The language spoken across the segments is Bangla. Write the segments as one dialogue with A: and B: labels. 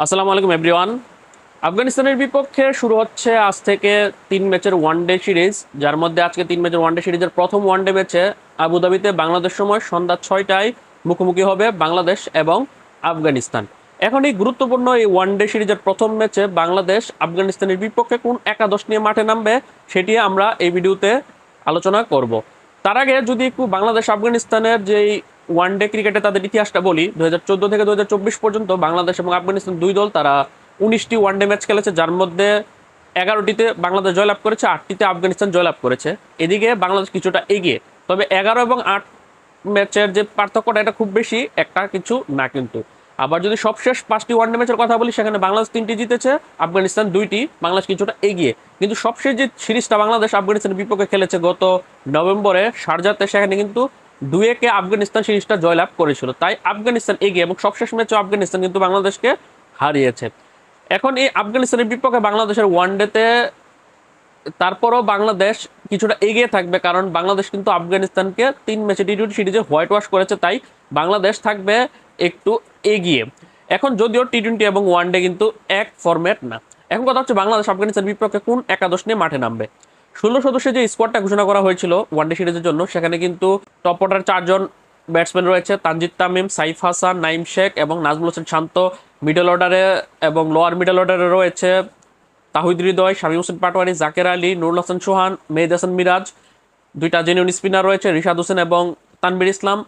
A: আসসালামু আলাইকুম এভরিওয়ান আফগানিস্তানের বিপক্ষে শুরু হচ্ছে আজ থেকে তিন ম্যাচের ওয়ানডে সিরিজ যার মধ্যে আজকে তিন ম্যাচের ওয়ানডে সিরিজের প্রথম ওয়ানডে ম্যাচে আবুধাবিতে বাংলাদেশ সময় সন্ধ্যা ছয়টায় মুখোমুখি হবে বাংলাদেশ এবং আফগানিস্তান। এখন এই গুরুত্বপূর্ণ এই ওয়ানডে সিরিজের প্রথম ম্যাচে বাংলাদেশ আফগানিস্তানের বিপক্ষে কোন একাদশ নিয়ে মাঠে নামবে সেটি আমরা এই ভিডিওতে আলোচনা করব। তার আগে যদি একটু বাংলাদেশ আফগানিস্তানের যেই ওয়ানডে ক্রিকেটে তাদের ইতিহাসটা বলি দু হাজার চোদ্দ থেকে দু হাজার চব্বিশ পর্যন্ত বাংলাদেশ এবং আফগানিস্তান দুই দল তারা উনিশটি ওয়ানডে ম্যাচ খেলেছে, যার মধ্যে এগারোটিতে বাংলাদেশ জয়লাভ করেছে, আটটিতে আফগানিস্তান জয়লাভ করেছে। এদিকে বাংলাদেশ কিছুটা এগিয়ে, তবে এগারো এবং আট ম্যাচের যে পার্থক্যটা এটা খুব বেশি, একটা কিছু না কিন্তু। আবার যদি সবশেষ পাঁচটি ওয়ানডে ম্যাচের কথা বলি, সেখানে বাংলাদেশ তিনটি জিতেছে, আফগানিস্তান দুইটি, বাংলাদেশ কিছুটা এগিয়ে। কিন্তু সবশেষ যে সিরিজটা বাংলাদেশ আফগানিস্তানের বিপক্ষে খেলেছে গত নভেম্বরে শারজাতে সেখানে কিন্তু দুই একে আফগানিস্তান সিরিজটা জয়লাভ করেছিল। তাই আফগানিস্তান এগিয়ে এবং সবশেষ ম্যাচে আফগানিস্তান কিন্তু বাংলাদেশকে হারিয়েছে। এখন এই আফগানিস্তানের বিপক্ষে বাংলাদেশের ওয়ানডেতে তারপরও বাংলাদেশ কিছুটা এগিয়ে থাকবে, কারণ বাংলাদেশ কিন্তু আফগানিস্তানকে তিন ম্যাচে টি টোয়েন্টি সিরিজে হোয়াইট ওয়াশ করেছে, তাই বাংলাদেশ থাকবে একটু এগিয়ে। এখন যদিও টি টোয়েন্টি এবং ওয়ানডে কিন্তু এক ফরম্যাট না। এখন কথা হচ্ছে বাংলাদেশ আফগানিস্তানের বিপক্ষে কোন একাদশ নিয়ে মাঠে নামবে? ষোলো সদস্যের যে স্কোয়াডটা ঘোষণা করা হয়েছিল ওয়ানডে সিরিজের জন্য, সেখানে কিন্তু টপ অর্ডার চারজন ব্যাটসম্যান রয়েছে। তানজিদ তামিম, সাইফ হাসান, নাইম শেখ এবং নাজমুল হোসেন শান্ত। মিডল অর্ডারে এবং লোয়ার মিডল অর্ডারে রয়েছে তাহিদ হৃদয়, শামীম হোসেন পাটোয়ারি, জাকের আলী, নুরুল হাসান সোহান, মেহেদ হাসান মিরাজ। দুইটা জেনুইন স্পিনার রয়েছে, রিশাদ হোসেন এবং তানবির ইসলাম।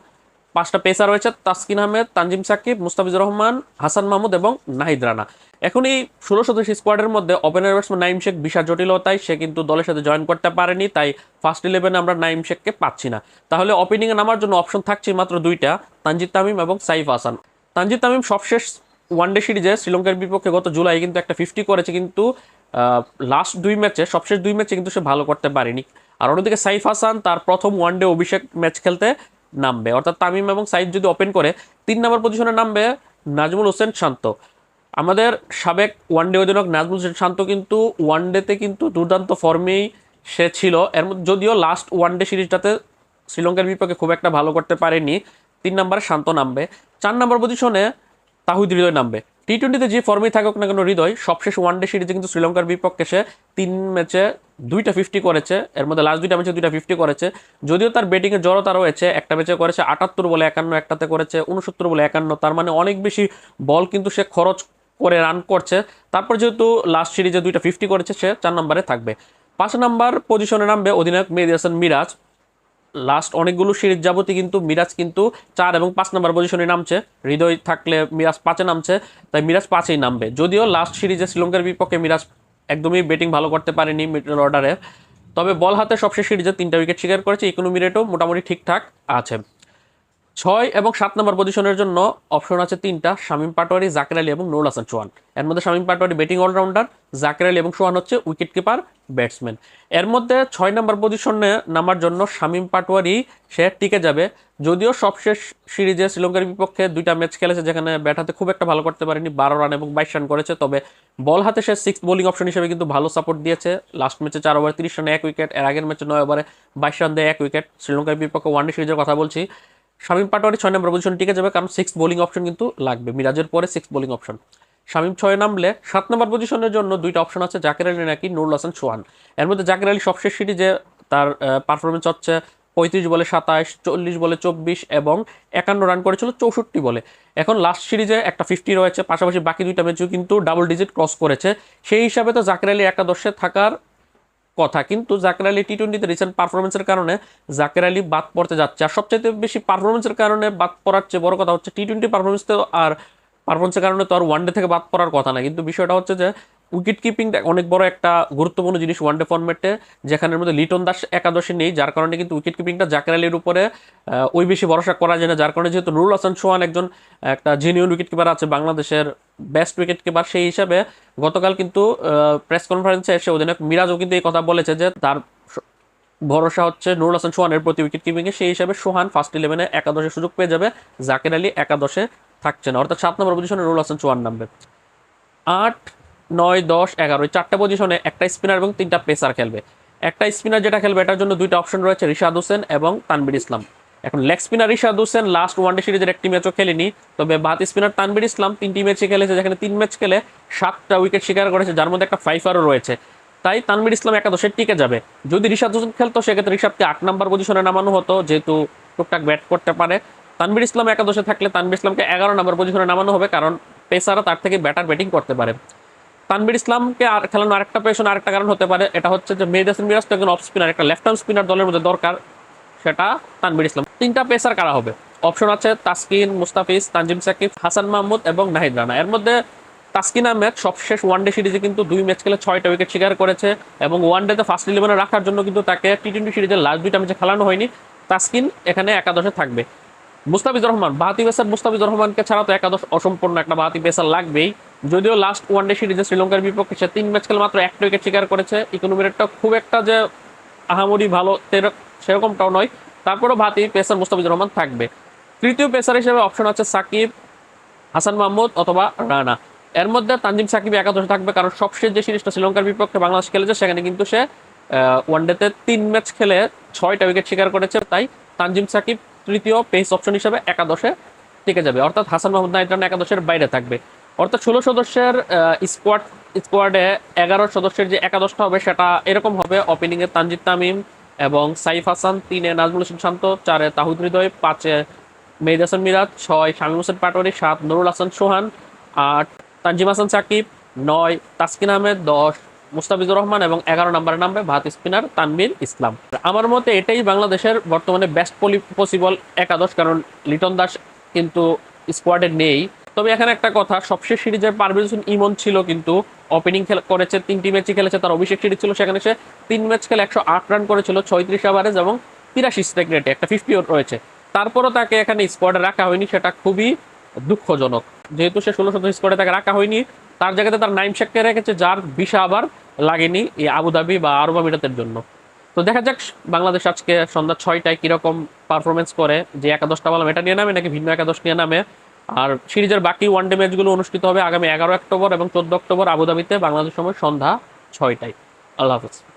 A: পাঁচটা পেসার রয়েছে, তাসকিন আহমেদ, তানজিম সাকিব, মুস্তাফিজুর রহমান, হাসান মাহমুদ এবং নাহিদ রানা। এখন এই ষোলো সদস্য স্কোয়াডের মধ্যে ওপেনার ব্যাটসম্যান নাইম শেখ বিশাল জটিলতায় সে কিন্তু দলের সাথে জয়েন করতে পারেনি, তাই ফার্স্ট ইলেভেনে আমরা নাইম শেখকে পাচ্ছি না। তাহলে ওপেনিংয়ে নামার জন্য অপশন থাকছে মাত্র দুইটা, তানজিদ তামিম এবং সাইফ হাসান। তানজিদ তামিম সবশেষ ওয়ানডে সিরিজে শ্রীলঙ্কার বিপক্ষে গত জুলাই কিন্তু একটা ফিফটি করেছে, কিন্তু লাস্ট দুই ম্যাচে সবশেষ দুই ম্যাচে কিন্তু সে ভালো করতে পারেনি। আর অন্যদিকে সাইফ হাসান তার প্রথম ওয়ানডে অভিষেক ম্যাচ খেলতে নামবে। অর্থাৎ তামিম এবং সাইদ যদি ওপেন করে, তিন নম্বর পজিশনে নামবে নাজমুল হোসেন শান্ত। আমাদের সাবেক ওয়ানডে অধিনায়ক নাজমুল হোসেন শান্ত কিন্তু ওয়ানডেতে কিন্তু দুর্দান্ত ফর্মেই সে ছিল। এর মধ্যে যদিও লাস্ট ওয়ানডে সিরিজটাতে শ্রীলঙ্কার বিপক্ষে খুব একটা ভালো করতে পারেনি। তিন নম্বরে শান্ত নামবে। চার নম্বর পজিশনে তাহিদ হৃদয় নামবে। টি টোয়েন্টিতে যে ফর্মেই থাকুক না কেন হৃদয়, সবশেষ ওয়ানডে সিরিজে কিন্তু শ্রীলঙ্কার বিপক্ষে সে তিন ম্যাচে দুইটা ফিফটি করেছে। এর মধ্যে লাস্ট দুইটা ম্যাচে দুইটা ফিফটি করেছে। যদিও তার ব্যাটিংয়ের জড়তা রয়েছে, একটা ম্যাচে করেছে আটাত্তর বলে একান্ন, একটাতে করেছে উনসত্তর বলে একান্ন। তার মানে অনেক বেশি বল কিন্তু সে খরচ করে রান করছে। তারপর যেহেতু লাস্ট সিরিজে দুইটা ফিফটি করেছে, সে চার নম্বরে থাকবে। পাঁচ নাম্বার পজিশনে নামবে অধিনায়ক মেহেদি হাসান মিরাজ। লাস্ট অনেকগুলো সিরিজ যাবতী কিন্তু মিরাজ কিন্তু চার এবং পাঁচ নাম্বার পজিশনে নামছে। হৃদয় থাকলে মিরাজ পাঁচে নামছে, তাই মিরাজ পাঁচেই নামবে। যদিও লাস্ট সিরিজে শ্রীলঙ্কার বিপক্ষে মিরাজ একদমই ব্যাটিং ভালো করতে পারেনি মিডল অর্ডারে তবে বল হাতে সবশেষ সিরিজে তিনটা উইকেট শিকার করেছে, ইকোনমি রেটও মোটামুটি ঠিকঠাক আছে। ছয় এবং সাত নম্বর পজিশনের জন্য অপশন আছে তিনটা, শামীম পাটোয়ারি, জাকের আলী এবং নুরুল হাসান চৌহান। এর মধ্যে শামীম পাটোয়ারি ব্যাটিং অলরাউন্ডার জাকের আলী এবং সোহান হচ্ছে উইকেট কিপার ব্যাটসম্যান এর মধ্যে ছয় নম্বর পজিশনে নামার জন্য শামীম পাটোয়ারি সে টিকে যাবে। যদিও সবশেষ সিরিজে শ্রীলঙ্কার বিপক্ষে দুইটা ম্যাচ খেলেছে যেখানে ব্যাট হাতে খুব একটা ভালো করতে পারেনি, বারো রান এবং বাইশ রান করেছে, তবে বল হাতে সে সিক্স বোলিং অপশন হিসেবে কিন্তু ভালো সাপোর্ট দিয়েছে। লাস্ট ম্যাচে চার ওভার তিরিশ রানে এক উইকেট এর আগের ম্যাচে নয় ওভারে বাইশ রান দেয় এক উইকেট শ্রীলঙ্কার বিপক্ষে ওয়ানডে সিরিজের কথা বলছি। শামীম পাটোয়ারি ছয় নম্বর পজিশন টিকে যাবে, কারণ সিক্স বোলিং অপশন কিন্তু লাগবে। মিরাজের পরে সিক্স বোলিং অপশন শামীম ছয় নামলে সাত নম্বর পজিশনের জন্য দুইটা অপশন আছে, জাকের আলী নাকি নুরুল হাসান সোহান। এর মধ্যে জাকের আলী সবশেষ সিরিজে তার পারফরমেন্স হচ্ছে পঁয়ত্রিশ বলে সাতাশ, চল্লিশ বলে চব্বিশ এবং একান্ন রান করেছিল চৌষট্টি বলে। এখন লাস্ট সিরিজে একটা ফিফটি রয়েছে, পাশাপাশি বাকি দুইটা ম্যাচও কিন্তু ডাবল ডিজিট ক্রস করেছে। সেই হিসাবে তো জাকের আলী একাদশে থাকার কথা। কিন্তু জাকের আলী টি টোয়েন্টিতে রিসেন্ট পারফরমেন্সের কারণে জাকের আলী বাদ পড়তে যাচ্ছে। আর সবচেয়ে বেশি পারফরমেন্সের কারণে বাদ পড়ার চেয়ে বড় কথা হচ্ছে টি টোয়েন্টি পারফরমেন্স তো আর পারফরমেন্সের কারণে তো আর ওয়ানডে থেকে বাদ পড়ার কথা না। কিন্তু বিষয়টা হচ্ছে যে উইকেট কিপিংটা অনেক বড় একটা গুরুত্বপূর্ণ জিনিস ওয়ানডে ফর্মেটে যেখানের মধ্যে লিটন দাস একাদশে নেই, যার কারণে কিন্তু উইকেট কিপিংটা জাকের আলীর উপরে ওই বেশি ভরসা করা যায় না, যার কারণে যেহেতু নুরুল হাসান সোহান একজন একটা জেনুইন উইকেট কিপার আছে, বাংলাদেশের বেস্ট উইকেট কিপার সেই হিসাবে গতকাল কিন্তু প্রেস কনফারেন্সে এসে অধিনায়ক মিরাজও কিন্তু এই কথা বলেছে যে তার ভরসা হচ্ছে নুরুল হাসান সোহানের প্রতি উইকেট কিপিংয়ে সেই হিসাবে সোহান ফার্স্ট ইলেভেনে একাদশে সুযোগ পেয়ে যাবে জাকের আলী একাদশে থাকছে না। অর্থাৎ সাত নম্বর পজিশনে নুরুল হাসান সোহান নামবে। আট নয়, দশ, এগারো। চারটা পজিশনে একটা স্পিনার এবং তিনটা পেসার খেলবে। একটা স্পিনার যেটা খেলবে, এটার জন্য দুইটা অপশন রয়েছে, রিশাদ হোসেন এবং তানবির ইসলাম। এখন leg spinner Rishad Hossain last one day সিরিজের একটি ম্যাচও খেলেনি। তবে বাহাতি স্পিনার তানবির ইসলাম, তিনটি ম্যাচে খেলেছে, যেখানে তিন ম্যাচ খেলে সাতটা উইকেট শিকার করেছে, যার মধ্যে একটা ফাইফারও রয়েছে। তাই তানবির ইসলাম একাদশে টিকে যাবে। যদি রিশাদ হোসেন খেলতো, সেক্ষেত্রে রিশাদকে আট নাম্বার পজিশনে নামানো হতো, যেহেতু টুকটাক ব্যাট করতে পারে। তানবির ইসলাম একাদশে থাকলে তানবির ইসলামকে এগারো নাম্বার পজিশনে নামানো হবে, কারণ পেসাররা তার থেকে ব্যাটার ব্যাটিং করতে পারে। তানবির ইসলামকে আর খেলানো আরেকটা পেছনে, আরেকটা কারণ হতে পারে। এটা হচ্ছে যে মেহেদ হাসান মিরাজ তো একজন অফ স্পিনার একটা লেফট আর্ম স্পিনার দলের মধ্যে দরকার, সেটা তানবির ইসলাম। তিনটা পেসার কারা হবে? অপশন আছে তাসকিন, মুস্তাফিজ, তানজিম সাকিব, হাসান মাহমুদ এবং নাহিদ রানা। এর মধ্যে তাসকিন আহমেদ সবশেষ ওয়ানডে সিরিজে কিন্তু দুই ম্যাচ খেলে ছয়টা উইকেট শিকার করেছে এবং ওয়ানডেতে ফার্স্ট ইলেভেনে রাখার জন্য কিন্তু তাকে টি টোয়েন্টি সিরিজের লাস্ট দুইটা ম্যাচে খেলানো হয়নি। তাসকিন এখানে একাদশে থাকবে। মুস্তাফিজুর রহমান, বাহাতি পেসার মুস্তাফিজুর রহমানকে ছাড়া তো একাদশ অসম্পূর্ণ একটা বাহাতি পেসার লাগবেই। যদিও লাস্ট ওয়ানডে সিরিজে শ্রীলঙ্কার বিপক্ষে সে তিন ম্যাচ খেলে মাত্র একটা উইকেট শিকার করেছে। ইকোনমি রেটটা খুব একটা যে আহামরি ভালো সেরকমটাও নয়। তারপরেও বাহাতি পেসার মুস্তাফিজুর রহমান থাকবে। তৃতীয় পেসার হিসেবে অপশন আছে সাকিব, হাসান মাহমুদ অথবা রানা। এর মধ্যে তানজিম সাকিব একাদশে থাকবে কারণ সবশেষ যে সিরিজটা শ্রীলঙ্কার বিপক্ষে বাংলাদেশ খেলেছে, সেখানে কিন্তু সে ওয়ানডেতে তিন ম্যাচ খেলে ছয়টা উইকেট শিকার করেছে। তাই তানজিম সাকিব তৃতীয় পেস অপশন হিসেবে একাদশে টিকে যাবে। অর্থাৎ হাসান মাহমুদ নাইট রানা একাদশের বাইরে থাকবে। অর্থাৎ ষোলো সদস্যের স্কোয়াড স্কোয়াডে এগারো সদস্যের যে একাদশটা হবে সেটা এরকম হবে। ওপেনিংয়ে তানজিদ তামিম এবং সাইফ হাসান, তিনে নাজমুল হোসেন শান্ত, চারে তাহুদ হৃদয়, পাঁচে মেহেদ হাসান মিরাজ, ছয় শামীম হোসেন পাটোয়ারি, সাত নুরুল হাসান সোহান, আট তানজিম হাসান সাকিব, নয় তাসকিন আহমেদ, দশ মুস্তাফিজুর রহমান এবং এগারো নম্বরে নামবে ভাত স্পিনার তানভীর ইসলাম। আমার মতে এটাই বাংলাদেশের বর্তমানে বেস্ট পলি পসিবল একাদশ, কারণ লিটন দাস কিন্তু স্কোয়াডে নেই। তবে এখানে একটা কথা, সবশেষ সিরিজে পারভেজ হোসেন ইমন ছিল কিন্তু ওপেনিং করেছে, তিনটি ম্যাচই খেলেছে, তার অভিষেক সিরিজ ছিল, সেখানে সে তিন ম্যাচ খেলে একশো আট রান করেছিল, ছয়ত্রিশ ওভারেজ এবং তিরাশি স্ট্রাইক রেটে একটা ফিফটি রয়েছে। তারপরও তাকে এখানে স্কোয়াডে রাখা হয়নি, সেটা খুবই দুঃখজনক। যেহেতু সে ষোলো সদস্য স্কোয়াডে তাকে রাখা হয়নি, তার জায়গাতে তার নাইম শেখকে রেখেছে, যার বিষা আবার লাগেনি এই আবুধাবি বা আরব আমিরাতের জন্য। তো দেখা যাক, বাংলাদেশ আজকে সন্ধ্যা ছয়টায় কীরকম পারফরমেন্স করে, যে একাদশটা বললাম এটা নিয়ে নামে নাকি ভিন্ন একাদশ নিয়ে নামে? আর সিরিজের বাকি ওয়ান ডে ম্যাচগুলো অনুষ্ঠিত হবে আগামী এগারো অক্টোবর এবং চোদ্দ অক্টোবর আবুধাবিতে, বাংলাদেশ সময় সন্ধ্যা ছয়টায়। আল্লাহ হাফিজ।